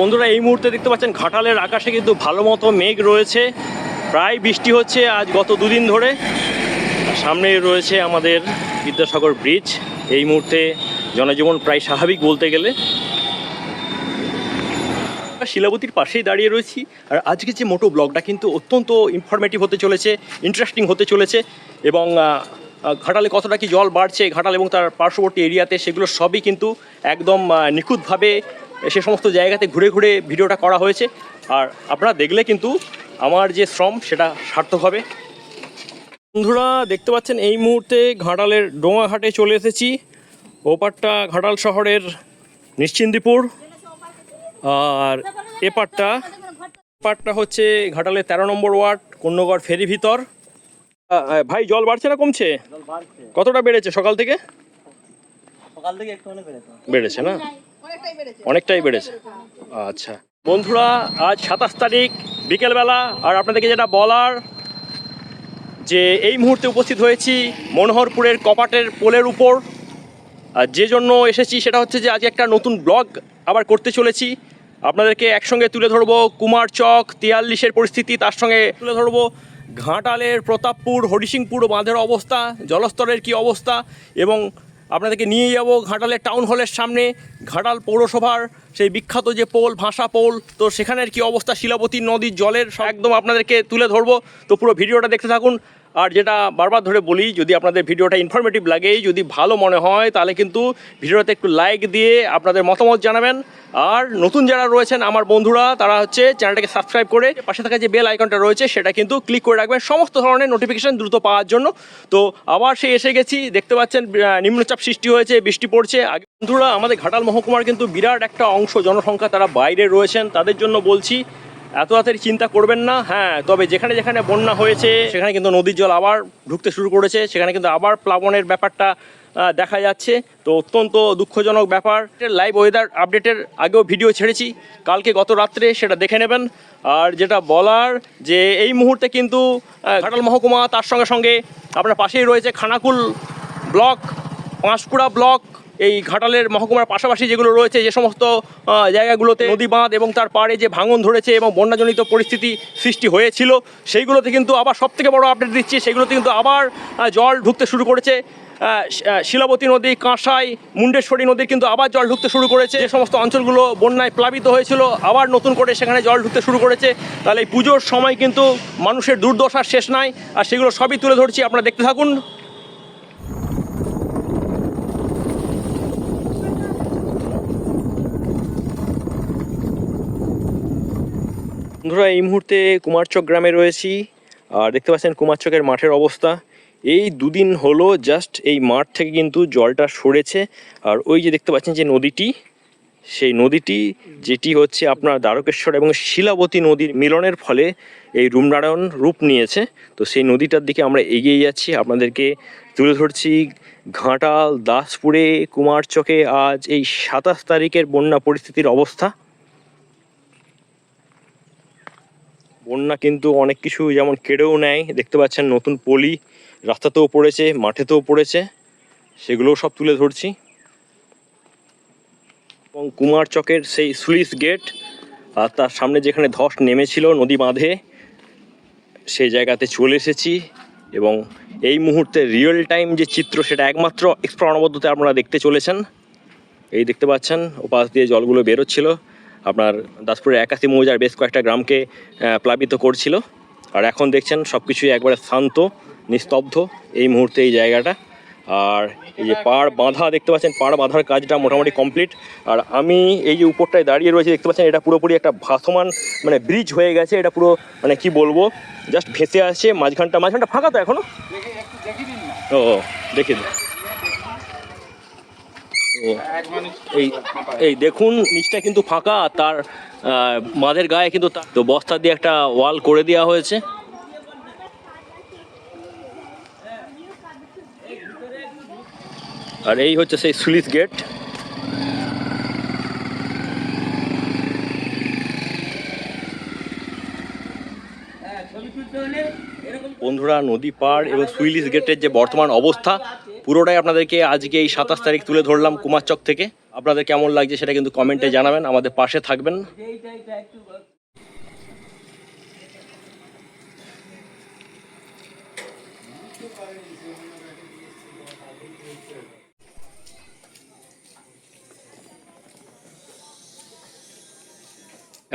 বন্ধুরা, এই মুহূর্তে দেখতে পাচ্ছেন ঘাটালের আকাশে কিন্তু ভালো মতো মেঘ রয়েছে। প্রায় বৃষ্টি হচ্ছে আজ গত দুদিন ধরে। আর সামনেই রয়েছে আমাদের বিদ্যাসাগর ব্রিজ। এই মুহূর্তে জনজীবন প্রায় স্বাভাবিক বলতে গেলে। শিলাবতীর পাশেই দাঁড়িয়ে রয়েছি। আর আজকে যে মোটো ব্লগটা কিন্তু অত্যন্ত ইনফরমেটিভ হতে চলেছে ইন্টারেস্টিং হতে চলেছে এবং ঘাটালে কতটা কি জল বাড়ছে, ঘাটাল এবং তার পার্শ্ববর্তী এরিয়াতে সেগুলো সবই কিন্তু একদম নিখুঁতভাবে সে সমস্ত জায়গাতে ঘুরে ঘুরে ভিডিওটা করা হয়েছে। আর আপনারা দেখলে কিন্তু আমার যে শ্রম সেটা সার্থক হবে। বন্ধুরা দেখতে পাচ্ছেন এই মুহূর্তে ঘাটালের ডোঙাঘাটে চলে এসেছি। ওপারটা ঘাটাল শহরের নিশ্চিন্দিপুর। আর এপারটা পারটা হচ্ছে ঘাটালের তেরো নম্বর ওয়ার্ড কন্যগড় ফেরি ভিতর। ভাই জল বাড়ছে না কমছে? কতটা বেড়েছে সকাল থেকে? সকাল থেকে একটু বেড়েছে। বেড়েছে না? অনেকটাই বেড়েছে। আচ্ছা। বন্ধুরা আজ সাতাশ তারিখ বিকেলবেলা আর আপনাদেরকে যেটা বলার যে এই মুহূর্তে উপস্থিত হয়েছি মনোহরপুরের কপাটের পোলের উপর। আর যে জন্য এসেছি সেটা হচ্ছে যে আজ একটা নতুন ব্লগ আবার করতে চলেছি। আপনাদেরকে একসঙ্গে তুলে ধরবো কুমার চক তিয়াল্লিশের পরিস্থিতি তার সঙ্গে তুলে ধরবো ঘাটালের প্রতাপপুর হরিসিংপুর বাঁধের অবস্থা জলস্তরের কি অবস্থা এবং আপনাদেরকে নিয়ে যাব ঘাটালের টাউন হলের সামনে, ঘাটাল পৌরসভার সেই বিখ্যাত যে পোল, ভাষা পোল। তো সেখানের কি অবস্থা শিলাবতী নদীর জলের একদম আপনাদেরকে তুলে ধরবো। তো পুরো ভিডিওটা দেখতে থাকুন। আর যেটা বারবার ধরে বলি, যদি আপনাদের ভিডিওটা ইনফরমেটিভ লাগে, যদি ভালো মনে হয়, তাহলে কিন্তু ভিডিওতে একটু লাইক দিয়ে আপনাদের মতামত জানাবেন। আর নতুন যারা রয়েছেন, আমার বন্ধুরা, তারা হচ্ছে চ্যানেলটাকে সাবস্ক্রাইব করে পাশে থাকা যে বেল আইকনটা রয়েছে, সেটা কিন্তু ক্লিক করে রাখবেন। সমস্ত ধরনের নোটিফিকেশন দ্রুত পাওয়ার জন্য। তো আবার সেই এসে গেছি, দেখতে পাচ্ছেন নিম্নচাপ সৃষ্টি হয়েছে, বৃষ্টি পড়ছে। আগে বন্ধুরা, আমাদের ঘাটাল মহকুমার কিন্তু বিরাট একটা অংশ জনসংখ্যা তারা বাইরে রয়েছেন। তাদের জন্য বলছি এত তাড়াতাড়ি চিন্তা করবেন না হ্যাঁ তবে যেখানে যেখানে বন্যা হয়েছে, সেখানে কিন্তু নদীর জল আবার ঢুকতে শুরু করেছে, সেখানে কিন্তু আবার প্লাবনের ব্যাপারটা দেখা যাচ্ছে। তো অত্যন্ত দুঃখজনক ব্যাপার। লাইভ ওয়েদার আপডেটের আগেও ভিডিও ছেড়েছি, কালকে গত রাত্রে সেটা দেখে নেবেন। আর যেটা বলার, যে এই মুহূর্তে কিন্তু ঘাটাল মহকুমা, তার সঙ্গে সঙ্গে আপনার পাশেই রয়েছে খানাকুল ব্লক, পাঁশকুড়া ব্লক এই ঘাটালের মহকুমার পাশাপাশি যেগুলো রয়েছে, যে সমস্ত জায়গাগুলোতে নদী বাঁধ এবং তার পাড়ে যে ভাঙন ধরেছে এবং বন্যাজনিত পরিস্থিতি সৃষ্টি হয়েছিল, সেইগুলোতে কিন্তু আবার সব থেকে বড় আপডেট দিচ্ছি, সেগুলোতে কিন্তু আবার জল ঢুকতে শুরু করেছে। শিলাবতী নদী, কাঁসাই, মুন্ডেশ্বরী নদীর কিন্তু আবার জল ঢুকতে শুরু করেছে। যে সমস্ত অঞ্চলগুলো বন্যায় প্লাবিত হয়েছিল, আবার নতুন করে সেখানে জল ঢুকতে শুরু করেছে। তাহলে এই পুজোর সময় কিন্তু মানুষের দুর্দশার শেষ নাই, আর সেগুলো সবই তুলে ধরছি, আপনারা দেখতে থাকুন। বন্ধুরা, এই মুহূর্তে কুমারচক গ্রামে রয়েছি। আর দেখতে পাচ্ছেন কুমারচকের মাঠের অবস্থা। এই দুদিন হলো জাস্ট এই মাঠ থেকে কিন্তু জলটা সরেছে। আর ওই যে দেখতে পাচ্ছেন যে নদীটি, সেই নদীটি, যেটি হচ্ছে আপনার দ্বারকেশ্বর এবং শিলাবতী নদীর মিলনের ফলে এই রূপনারায়ণ রূপ নিয়েছে। তো সেই নদীটার দিকে আমরা এগিয়ে যাচ্ছি। আপনাদেরকে তুলে ধরছি ঘাটাল, দাসপুরে, কুমারচকে। আজ এই সাতাশ তারিখের বন্যা পরিস্থিতির অবস্থা। বন্যা কিন্তু অনেক কিছু যেমন কেড়েও নেয়। দেখতে পাচ্ছেন নতুন পলি রাস্তাতেও পড়েছে, মাঠেতেও পড়েছে। সেগুলোও সব তুলে ধরছি। এবং কুমার চকের সেই সুইস গেট আর তার সামনে যেখানে ধস নেমেছিল নদী বাঁধে, সেই জায়গাতে চলে এসেছি। এবং এই মুহূর্তে রিয়েল টাইম যে চিত্র সেটা একমাত্র এক্সপ্রা আপনারা দেখতে চলেছেন। এই দেখতে পাচ্ছেন, ওপাশ দিয়ে জলগুলো বেরোচ্ছিল। আপনার দাসপুরের একাশি মৌজার বেশ কয়েকটা গ্রামকে প্লাবিত করছিল। আর এখন দেখছেন সব কিছুই একবারে শান্ত, নিস্তব্ধ এই মুহূর্তে এই জায়গাটা। আর এই যে পাড় বাঁধা দেখতে পাচ্ছেন, পাড় বাঁধার কাজটা মোটামুটি কমপ্লিট। আর আমি এই যে উপরটায় দাঁড়িয়ে রয়েছে, দেখতে পাচ্ছেন এটা পুরোপুরি একটা ভাসমান মানে ব্রিজ হয়ে গেছে। এটা পুরো মানে কি বলব, জাস্ট ভেসে আসছে, মাঝখানটা মাঝখানটা ফাঁকা তো এখনও ও, দেখে এই এই দেখুন, নিচটা কিন্তু ফাঁকা তার মাদের গায়ে কিন্তু তো বস্তা দিয়ে একটা ওয়াল করে দেওয়া হয়েছে। আর এই হচ্ছে সেই সুলিস গেট। বন্ধুরা, নদী পাড় এবং সুইলিস গেটের যে বর্তমান অবস্থা পুরোটাই আপনাদেরকে আজকে এই সাতাশ তারিখ তুলে ধরলাম কুমারচক থেকে। আপনাদের কেমন লাগছে সেটা কিন্তু কমেন্টে জানাবেন, আমাদের পাশে থাকবেন।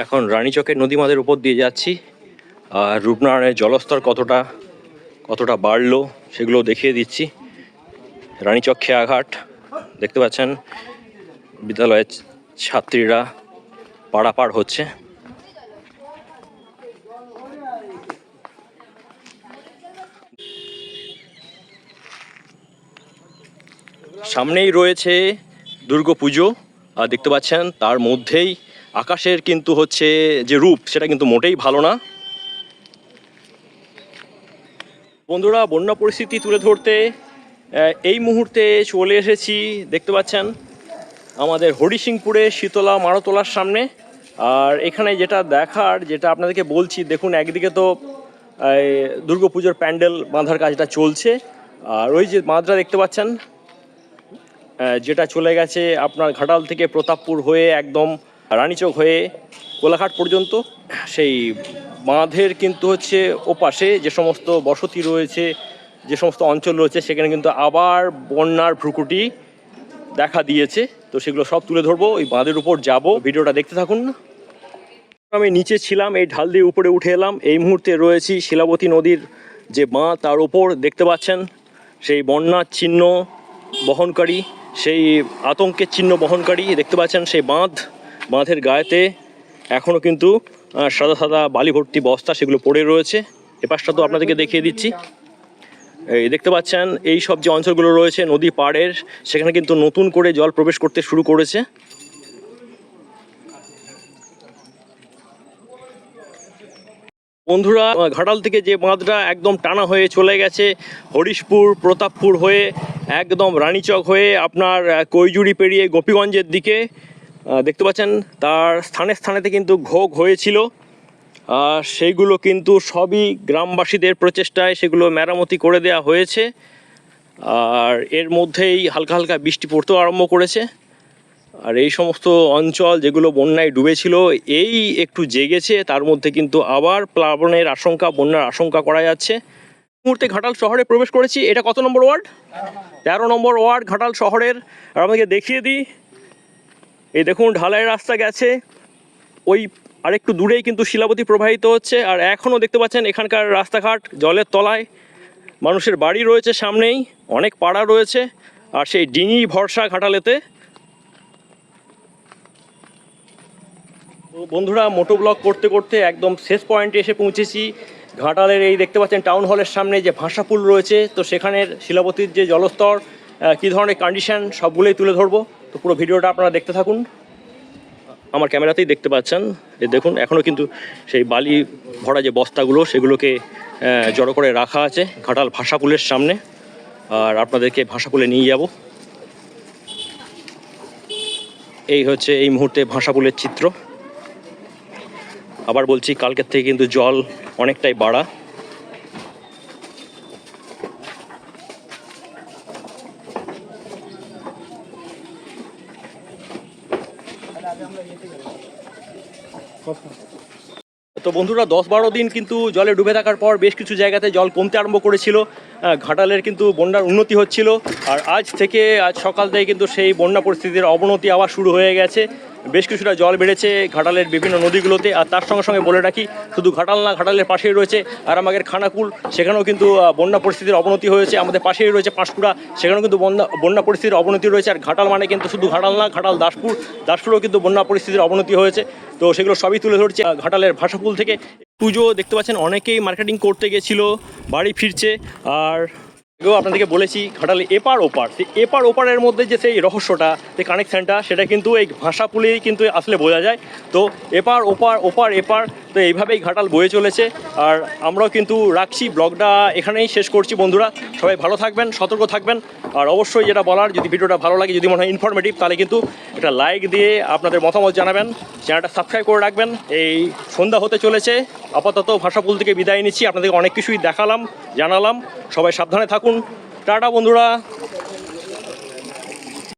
এখন রানীচকের নদীমাদের উপর দিয়ে যাচ্ছি। আর রূপনারায়ণের জলস্তর কতটা কতটা বাড়লো সেগুলো দেখিয়ে দিচ্ছি। রানীচক আঘাট দেখতে পাচ্ছেন বিদ্যালয়ের ছাত্রীরা পাড়াপাড় হচ্ছে। সামনেই রয়েছে দুর্গাপুজো আর দেখতে পাচ্ছেন তার মধ্যেই আকাশের কিন্তু হচ্ছে যে রূপ, সেটা কিন্তু মোটেই ভালো না। বন্ধুরা, বন্যা পরিস্থিতি তুলে ধরতে এই মুহূর্তে চলে এসেছি, দেখতে পাচ্ছেন, আমাদের হরিসিংপুরে শীতলা মারতলার সামনে। আর এখানে যেটা দেখার, যেটা আপনাদেরকে বলছি, দেখুন, একদিকে তো দুর্গাপুজোর প্যান্ডেল বাঁধার কাজটা চলছে। আর ওই যে বাঁধটা দেখতে পাচ্ছেন যেটা চলে গেছে আপনার ঘাটাল থেকে প্রতাপপুর হয়ে একদম রানীচক হয়ে কোলাঘাট পর্যন্ত। সেই বাঁধের কিন্তু হচ্ছে ওপাশে যে সমস্ত বসতি রয়েছে যে সমস্ত অঞ্চল রয়েছে, সেখানে কিন্তু আবার বন্যার ভ্রুকুটি দেখা দিয়েছে। তো সেগুলো সব তুলে ধরবো, ওই বাঁধের উপর যাব। ভিডিওটা দেখতে থাকুন আমি নিচে ছিলাম, এই ঢাল দিয়ে উপরে উঠে এলাম। এই মুহূর্তে রয়েছি শিলাবতী নদীর যে বাঁধ, তার ওপর দেখতে পাচ্ছেন, সেই বন্যার চিহ্ন বহনকারী, সেই আতঙ্কের চিহ্ন বহনকারী দেখতে পাচ্ছেন, সেই বাঁধ, বাঁধের গায়েতে এখনও কিন্তু সাদা সাদা বালি ভর্তি বস্তা সেগুলো পড়ে রয়েছে। এপাশটা তো আপনাদেরকে দেখিয়ে দিচ্ছি। এই দেখতে পাচ্ছেন, এই সব যে অঞ্চলগুলো রয়েছে নদী পাড়ের, সেখানে কিন্তু নতুন করে জল প্রবেশ করতে শুরু করেছে। বন্ধুরা, ঘাটাল থেকে যে বাঁধটা একদম টানা হয়ে চলে গেছে, হরিশপুর, প্রতাপপুর হয়ে, একদম রানীচক হয়ে আপনার কৈজুড়ি পেরিয়ে গোপীগঞ্জের দিকে দেখতে পাচ্ছেন, তার স্থানে স্থানেতে কিন্তু ঘোগ হয়েছিল। সেইগুলো কিন্তু সবই গ্রামবাসীদের প্রচেষ্টায় সেগুলো মেরামতি করে দেওয়া হয়েছে। আর এর মধ্যেই হালকা হালকা বৃষ্টি পড়তেও আরম্ভ করেছে। আর এই সমস্ত অঞ্চল যেগুলো বন্যায় ডুবেছিল, এই একটু জেগেছে, তার মধ্যে কিন্তু আবার প্লাবনের আশঙ্কা, বন্যার আশঙ্কা করা যাচ্ছে। মুহূর্তে ঘাটাল শহরে প্রবেশ করেছি। এটা কত নম্বর ওয়ার্ড? তেরো নম্বর ওয়ার্ড, ঘাটাল শহরের। আর আমাকে দেখিয়ে দিই। এই দেখুন, ঢালাই রাস্তা গেছে। ওই আরেকটু দূরেই কিন্তু শিলাবতী প্রবাহিত হচ্ছে, আর এখনও দেখতে পাচ্ছেন এখানকার রাস্তাঘাট, জলের তলায়। মানুষের বাড়ি রয়েছে সামনেই, অনেক পাড়া রয়েছে, আর সেই ডিঙি ভরসা ঘাটালেতে। বন্ধুরা, মোটো ব্লগ করতে করতে একদম শেষ পয়েন্টে এসে পৌঁছেছি। ঘাটালের এই দেখতে পাচ্ছেন টাউন হলের সামনে যে ভাষাপুল রয়েছে, তো সেখানের শিলাবতীর যে জলস্তর কী ধরনের কন্ডিশন সবগুলোই তুলে ধরবো। তো পুরো ভিডিওটা আপনারা দেখতে থাকুন। আমার ক্যামেরাতেই দেখতে পাচ্ছেন। এই দেখুন এখনও কিন্তু সেই বালি ভরা যে বস্তাগুলো, সেগুলোকে জড়ো করে রাখা আছে ঘাটাল ভাষাপুলের সামনে। আর আপনাদেরকে ভাষাপুলে নিয়ে যাব। এই হচ্ছে এই মুহূর্তে ভাষাপুলের চিত্র। আবার বলছি, কালকের থেকে কিন্তু জল অনেকটাই বাড়া। তো বন্ধুরা, দশ বারো দিন কিন্তু জলে ডুবে থাকার পর বেশ কিছু জায়গাতে জল কমতে আরম্ভ করেছিল। ঘাটালের কিন্তু বন্যার উন্নতি হচ্ছিল। আর আজ থেকে আজ সকাল থেকে কিন্তু সেই বন্যা পরিস্থিতির অবনতি আবার শুরু হয়ে গেছে। বেশ কিছুটা জল বেড়েছে ঘাটালের বিভিন্ন নদীগুলোতে, আর তার সঙ্গে সঙ্গে বলে রাখি, শুধু ঘাটাল না, ঘাটালের পাশেই রয়েছে আর আমাদের খানাকুল, সেখানেও কিন্তু বন্যা পরিস্থিতির অবনতি হয়েছে, আমাদের পাশেই রয়েছে পাঁশকুড়া, সেখানেও কিন্তু বন্যা বন্যা পরিস্থিতির অবনতি রয়েছে, আর ঘাটাল মানে কিন্তু শুধু ঘাটাল না, ঘাটাল দাসপুর, দাসপুরেও কিন্তু বন্যা পরিস্থিতির অবনতি হয়েছে। তো সেগুলো সবই তুলে ধরছে ঘাটালের ভাষাকুল থেকে। পুজো, দেখতে পাচ্ছেন, অনেকেই মার্কেটিং করতে গেছিল, বাড়ি ফিরছে, আর এগুলো আপনাদেরকে বলেছি, ঘাটালে এপার ওপার, সেই এপার ওপারের মধ্যে যে সেই রহস্যটা, যে কানেকশানটা সেটা কিন্তু এই ভাষা পুলেই কিন্তু আসলে বোঝা যায়। তো এপার ওপার ওপার এপার, তো এইভাবেই ঘাটাল বয়ে চলেছে। আর আমরাও কিন্তু রাখছি, ব্লগটা এখানেই শেষ করছি বন্ধুরা। সবাই ভালো থাকবেন, সতর্ক থাকবেন। আর অবশ্যই যেটা বলার, যদি ভিডিওটা ভালো লাগে, যদি মনে হয় ইনফরমেটিভ তাহলে কিন্তু একটা লাইক দিয়ে আপনাদের মতামত জানাবেন। চ্যানেলটা সাবস্ক্রাইব করে রাখবেন। এই সন্ধ্যা হতে চলেছে। আপাতত ভাষাপুল থেকে বিদায় নিচ্ছি। আপনাদেরকে অনেক কিছুই দেখালাম, জানালাম। সবাই সাবধানে থাকুন। টাটা, বন্ধুরা।